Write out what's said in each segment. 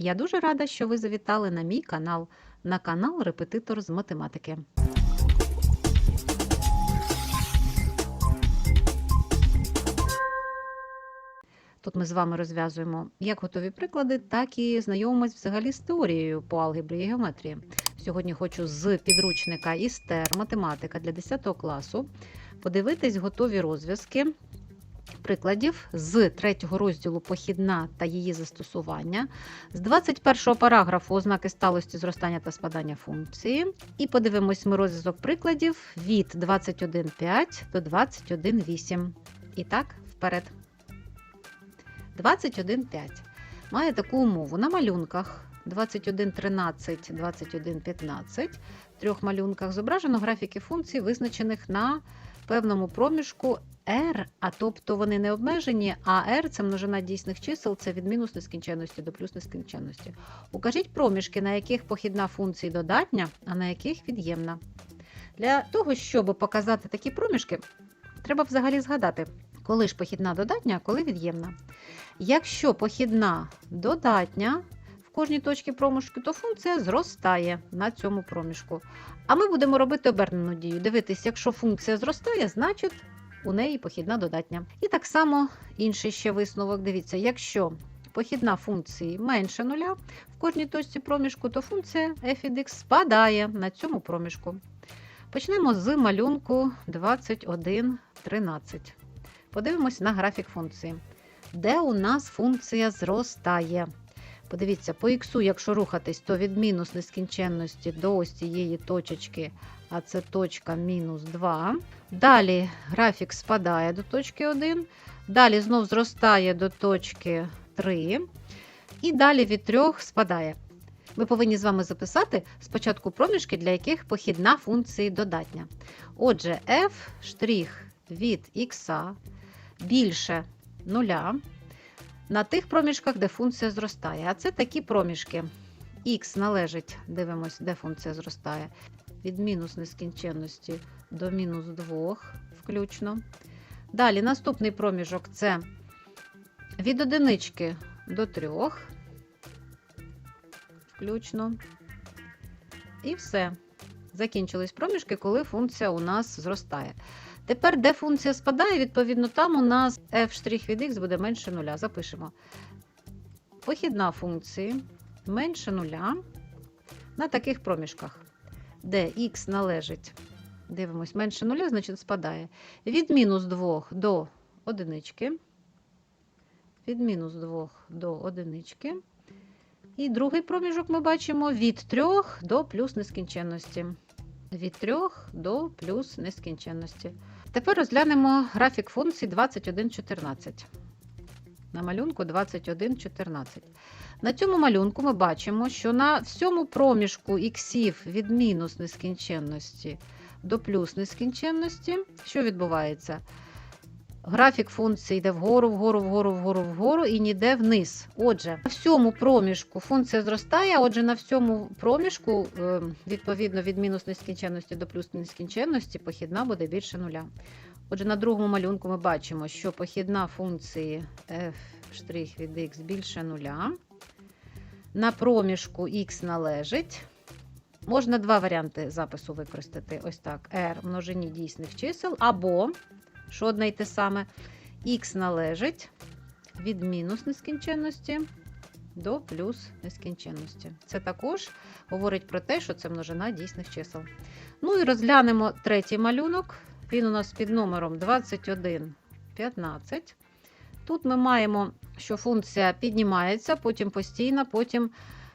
Я дуже рада, що ви завітали на мій канал, на канал Репетитор з математики. Тут ми з вами розв'язуємо як готові приклади, так і знайомимось взагалі з теорією по алгебрі і геометрії. Сьогодні хочу з підручника ІСТЕР математика для 10 класу подивитись готові розв'язки прикладів з третього розділу похідна та її застосування, з 21 параграфу ознаки сталості зростання та спадання функції. І подивимось ми розв'язок прикладів від 21.5 до 21.8. І так, вперед. 21.5 має таку умову на малюнках 21.13, 21.15. В трьох малюнках зображено графіки функцій, визначених на певному проміжку r, а тобто вони не обмежені, а r це множина дійсних чисел, це від мінус нескінченності до плюс нескінченності. Укажіть проміжки, на яких похідна функція додатня, а на яких від'ємна. Для того, щоб показати такі проміжки, треба взагалі згадати, коли ж похідна додатня, а коли від'ємна. Якщо похідна додатня в кожній точці проміжку, то функція зростає на цьому проміжку. А ми будемо робити обернену дію. Дивитись, якщо функція зростає, значить у неї похідна додатня. І так само інший ще висновок. Дивіться, якщо похідна функції менше нуля в кожній точці проміжку, то функція f від x спадає на цьому проміжку. Почнемо з малюнку 21.13. Подивимось на графік функції, де у нас функція зростає. Подивіться, по х, якщо рухатись, то від мінус нескінченності до ось цієї точечки, а це точка мінус 2. Далі графік спадає до точки 1. Далі знов зростає до точки 3. І далі від 3 спадає. Ми повинні з вами записати спочатку проміжки, для яких похідна функції додатня. Отже, f' від х більше нуля на тих проміжках, де функція зростає. А це такі проміжки. Х належить, дивимося, де функція зростає. Від мінус нескінченності до мінус 2 включно. Далі наступний проміжок це від одинички до 3 включно. І все. Закінчились проміжки, коли функція у нас зростає. Тепер, де функція спадає, відповідно, там у нас f' від x буде менше нуля. Запишемо. Похідна функції менше нуля на таких проміжках, де х належить, дивимось, менше нуля, значить спадає. Від мінус 2 до одинички. Від мінус 2 до одинички. І другий проміжок ми бачимо від 3 до плюс нескінченності. Від 3 до плюс нескінченності. Тепер розглянемо графік функції 2114. На малюнку 2114. На цьому малюнку ми бачимо, що на всьому проміжку іксів від мінус нескінченності до плюс нескінченності, що відбувається? Графік функції йде вгору, вгору, вгору, вгору, вгору і ніде вниз. Отже, на всьому проміжку функція зростає, отже, на всьому проміжку, е, відповідно від мінус нескінченності до плюс нескінченності, похідна буде більше нуля. Отже, на другому малюнку ми бачимо, що похідна функції f' від x більше нуля. На проміжку х належить. Можна два варіанти запису використати. Ось так: r множині дійсних чисел, або, що одне й те саме, х належить від мінус нескінченності до плюс нескінченності. Це також говорить про те, що це множина дійсних чисел. Ну і розглянемо третій малюнок. Він у нас під номером 2115. Тут ми маємо, що функція піднімається, потім постійно, потім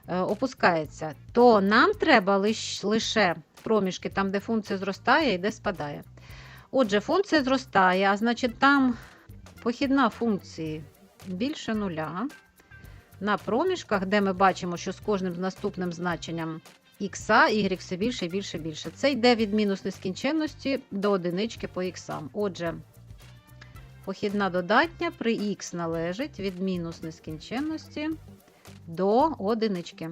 е, опускається. То нам треба лиш, лише проміжки там, де функція зростає і де спадає. Отже, функція зростає, а значить, там похідна функції більше нуля. На проміжках, де ми бачимо, що з кожним наступним значенням х, y все більше і більше більше. Це йде від мінус нескінченності до одинички по х. Отже, похідна додатня при х належить від мінус нескінченності до одинички.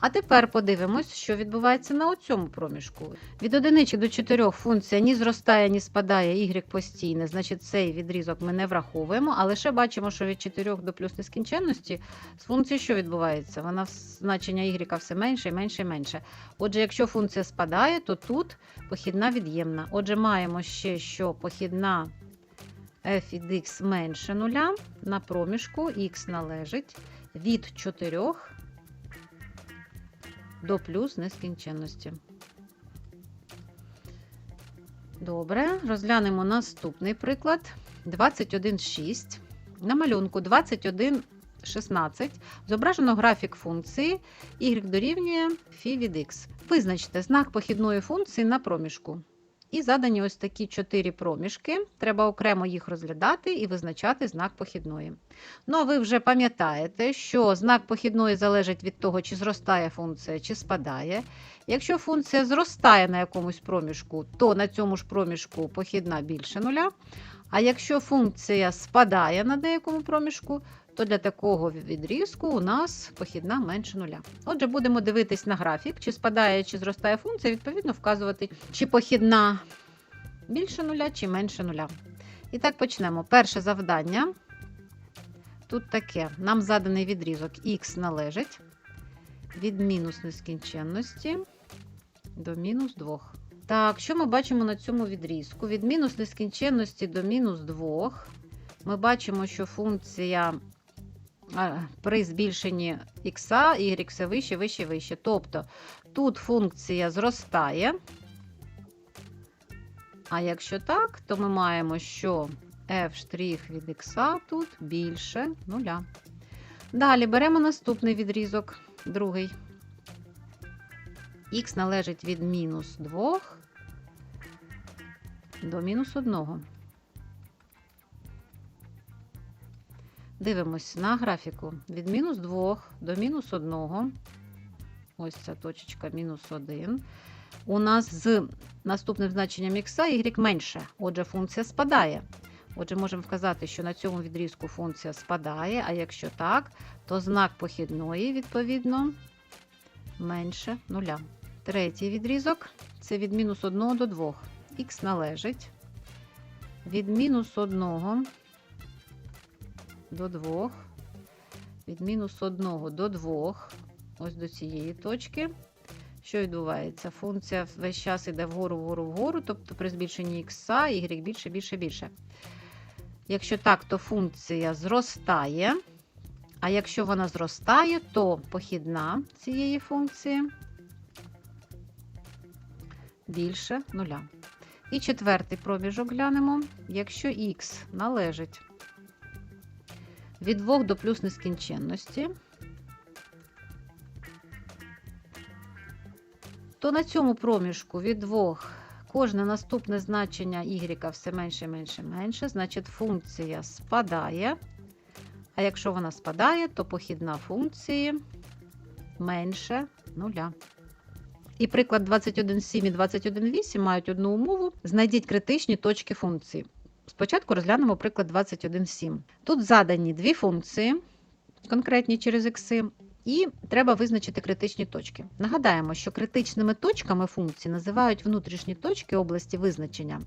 А тепер подивимось, що відбувається на цьому проміжку. Від одинички до 4 функція ні зростає, ні спадає, y постійне, значить цей відрізок ми не враховуємо, а лише бачимо, що від 4 до плюс нескінченності з функцією що відбувається? Вона значення y все менше і менше і менше. Отже, якщо функція спадає, то тут похідна від'ємна. Отже, маємо ще, що похідна f від x менше нуля на проміжку x належить від 4 до плюс нескінченності. Добре, розглянемо наступний приклад. 21,6. На малюнку 21,16 зображено графік функції y дорівнює φ від x. Визначте знак похідної функції на проміжку. І задані ось такі чотири проміжки. Треба окремо їх розглядати і визначати знак похідної. Ну, а ви вже пам'ятаєте, що знак похідної залежить від того, чи зростає функція, чи спадає. Якщо функція зростає на якомусь проміжку, то на цьому ж проміжку похідна більше нуля. А якщо функція спадає на деякому проміжку, то для такого відрізку у нас похідна менше нуля. Отже, будемо дивитись на графік, чи спадає, чи зростає функція, відповідно вказувати, чи похідна більше нуля, чи менше нуля. І так почнемо. Перше завдання. Тут таке: нам заданий відрізок х належить від мінус нескінченності до мінус 2. Так, що ми бачимо на цьому відрізку? Від мінус нескінченності до мінус 2 ми бачимо, що функція при збільшенні х, y все вище, вище, вище. Тобто тут функція зростає. А якщо так, то ми маємо, що f' від х тут більше нуля. Далі беремо наступний відрізок, другий. Х належить від мінус 2 до мінус 1. Дивимось на графіку від мінус 2 до мінус 1. Ось ця точечка мінус 1. У нас з наступним значенням х y менше. Отже, функція спадає. Отже, можемо вказати, що на цьому відрізку функція спадає, а якщо так, то знак похідної, відповідно, менше нуля. Третій відрізок це від мінус 1 до 2. Х належить від мінус 1 до 2, від мінус 1 до 2, ось до цієї точки. Що відбувається? Функція весь час йде вгору, вгору, вгору, тобто при збільшенні х, y більше, більше, більше. Якщо так, то функція зростає. А якщо вона зростає, то похідна цієї функції більше нуля. І четвертий проміжок глянемо. Якщо х належить від 2 до плюс нескінченності, то на цьому проміжку від 2 кожне наступне значення y все менше, менше, менше, значить функція спадає. А якщо вона спадає, то похідна функції менше нуля. І приклад 21,7 і 21,8 мають одну умову. Знайдіть критичні точки функції. Спочатку розглянемо приклад 21,7. Тут задані дві функції, конкретні через ікси, і треба визначити критичні точки. Нагадаємо, що критичними точками функції називають внутрішні точки області визначення,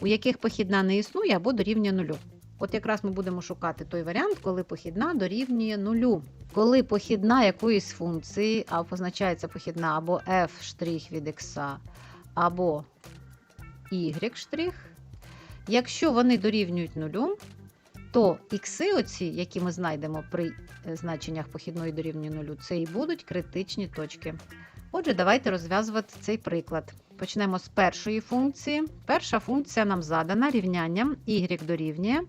у яких похідна не існує або дорівнює нулю. От якраз ми будемо шукати той варіант, коли похідна дорівнює нулю. Коли похідна якоїсь функції, а позначається похідна або f' від x, або y', якщо вони дорівнюють нулю, то ікси, оці, які ми знайдемо при е, значеннях похідної дорівнює нулю, це і будуть критичні точки. Отже, давайте розв'язувати цей приклад. Почнемо з першої функції. Перша функція нам задана рівнянням y дорівнює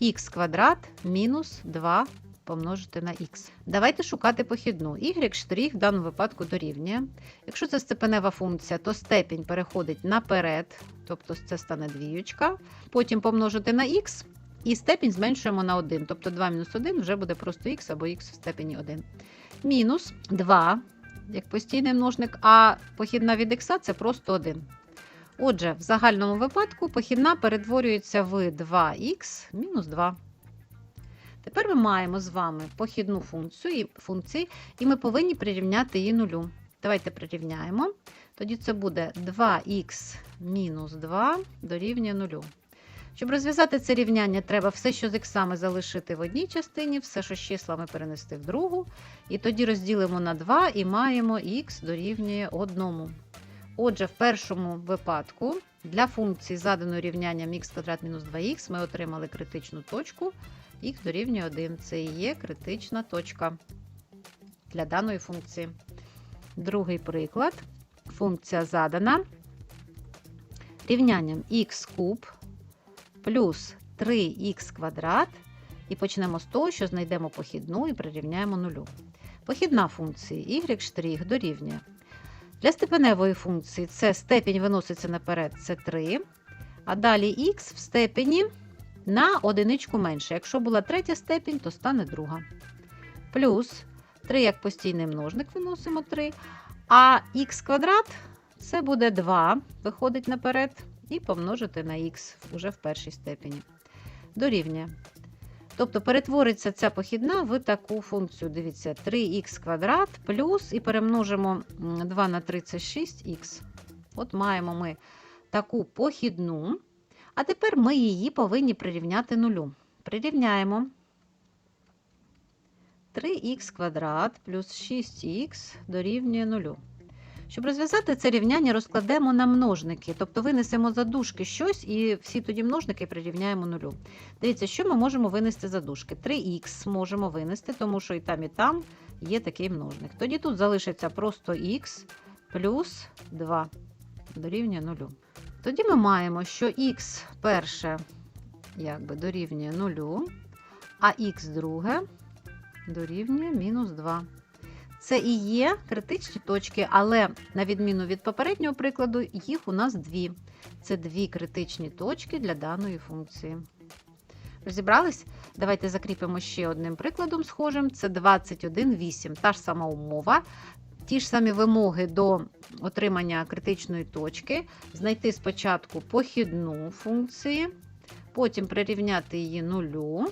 х квадрат мінус 2 помножити на х. Давайте шукати похідну. y штрих в даному випадку дорівнює. Якщо це степенева функція, то степінь переходить наперед, тобто це стане двіючка. Потім помножити на х, і степінь зменшуємо на 1. Тобто 2 мінус 1 вже буде просто х або х в степені 1. Мінус 2, як постійний множник, а похідна від х це просто 1. Отже, в загальному випадку похідна перетворюється в 2х мінус 2. Тепер ми маємо з вами похідну функцію і функції, і ми повинні прирівняти її нулю. Давайте прирівняємо. Тоді це буде 2х мінус 2 дорівнює нулю. Щоб розв'язати це рівняння, треба все, що з іксами залишити в одній частині, все, що з числами перенести в другу. І тоді розділимо на 2 і маємо х дорівнює 1. Отже, в першому випадку для функції заданої рівнянням х квадрат мінус 2х ми отримали критичну точку х дорівнює 1. Це і є критична точка для даної функції. Другий приклад. Функція задана рівнянням х куб плюс 3х квадрат. І почнемо з того, що знайдемо похідну і прирівняємо нулю. Похідна функція y' дорівнює. Для степеневої функції це степінь виноситься наперед, це 3. А далі х в степені на одиничку менше. Якщо була третя степінь, то стане друга. Плюс 3 як постійний множник виносимо 3. А х квадрат це буде 2, виходить наперед, і помножити на х уже в першій степені. Дорівнює. Тобто перетвориться ця похідна в таку функцію. Дивіться, 3х квадрат плюс і перемножимо 2 на 3 це 6х. От маємо ми таку похідну. А тепер ми її повинні прирівняти нулю. Прирівняємо 3х квадрат плюс 6х дорівнює нулю. Щоб розв'язати це рівняння, розкладемо на множники, тобто винесемо за дужки щось і всі тоді множники прирівняємо нулю. Дивіться, що ми можемо винести за дужки. 3х можемо винести, тому що і там, і там є такий множник. Тоді тут залишиться просто х плюс 2 дорівнює нулю. Тоді ми маємо, що х перше якби, дорівнює нулю, а х друге дорівнює мінус 2. Це і є критичні точки, але на відміну від попереднього прикладу, їх у нас дві. Це дві критичні точки для даної функції. Розібрались? Давайте закріпимо ще одним прикладом схожим. Це 21,8. Та ж сама умова. Ті ж самі вимоги до отримання критичної точки. Знайти спочатку похідну функції, потім прирівняти її нулю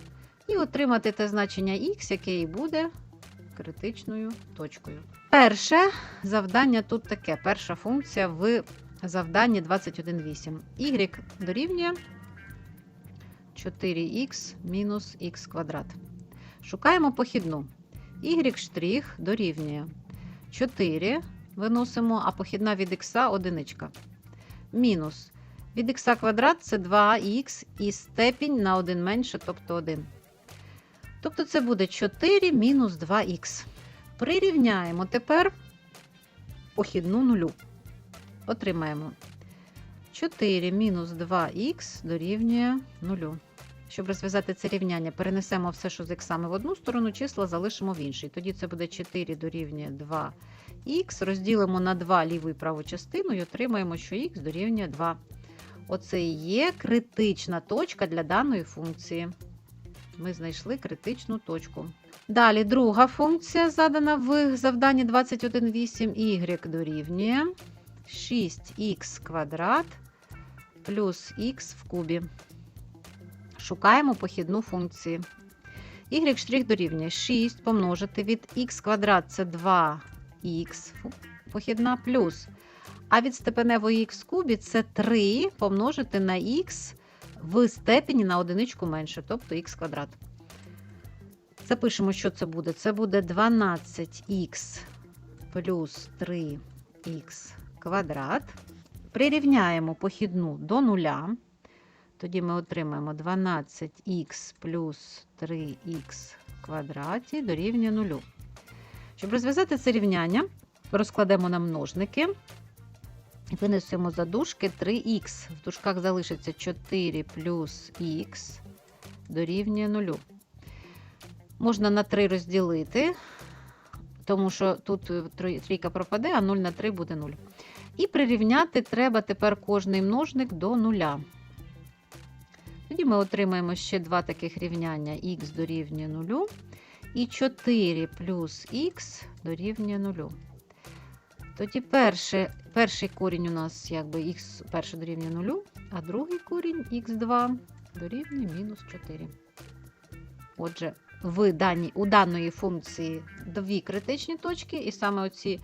і отримати те значення х, яке і буде критичною точкою. Перше завдання тут таке. Перша функція в завданні 21,8. Y дорівнює 4х мінус х квадрат. Шукаємо похідну. Y' дорівнює 4. Виносимо, а похідна від х одиничка. Мінус. Від х квадрат це 2х і степінь на 1 менше, тобто 1. Тобто це буде 4 мінус 2х. Прирівняємо тепер похідну нулю. Отримаємо 4 мінус 2х дорівнює 0. Щоб розв'язати це рівняння, перенесемо все, що з іксами в одну сторону, числа залишимо в іншій. Тоді це буде 4 дорівнює 2х. Розділимо на 2 ліву і праву частину і отримаємо, що х дорівнює 2. Оце і є критична точка для даної функції ми знайшли критичну точку. Далі друга функція задана в завданні 21,8 y дорівнює 6х квадрат плюс х в кубі. Шукаємо похідну функцію. y' дорівнює 6 помножити від х квадрат це 2х похідна плюс. А від степеневої х кубі це 3 помножити на х в степені на одиничку менше, тобто х квадрат. Запишемо, що це буде. Це буде 12х плюс 3х квадрат. Прирівняємо похідну до нуля. Тоді ми отримаємо 12х плюс 3х квадраті дорівнює нулю. Щоб розв'язати це рівняння, розкладемо на множники. і Винесемо за дужки 3х. В дужках залишиться 4 плюс х дорівнює 0. Можна на 3 розділити, тому що тут трійка пропаде, а 0 на 3 буде 0. І прирівняти треба тепер кожний множник до 0. Тоді ми отримаємо ще два таких рівняння х дорівнює 0. І 4 плюс х дорівнює 0. Тоді перший, перший корінь у нас якби х перше дорівнює 0, а другий корінь х2 дорівнює мінус 4. Отже, в даній, у даної функції дві критичні точки, і саме оці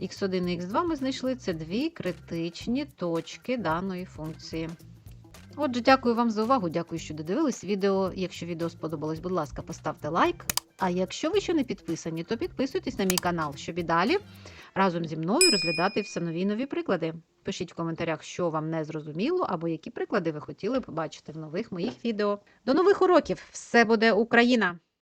x1 і x2 ми знайшли це дві критичні точки даної функції. Отже, дякую вам за увагу. Дякую, що додивились відео. Якщо відео сподобалось, будь ласка, поставте лайк. А якщо ви ще не підписані, то підписуйтесь на мій канал, щоб і далі разом зі мною розглядати все нові нові приклади. Пишіть в коментарях, що вам не зрозуміло, або які приклади ви хотіли побачити в нових моїх відео. До нових уроків! Все буде Україна!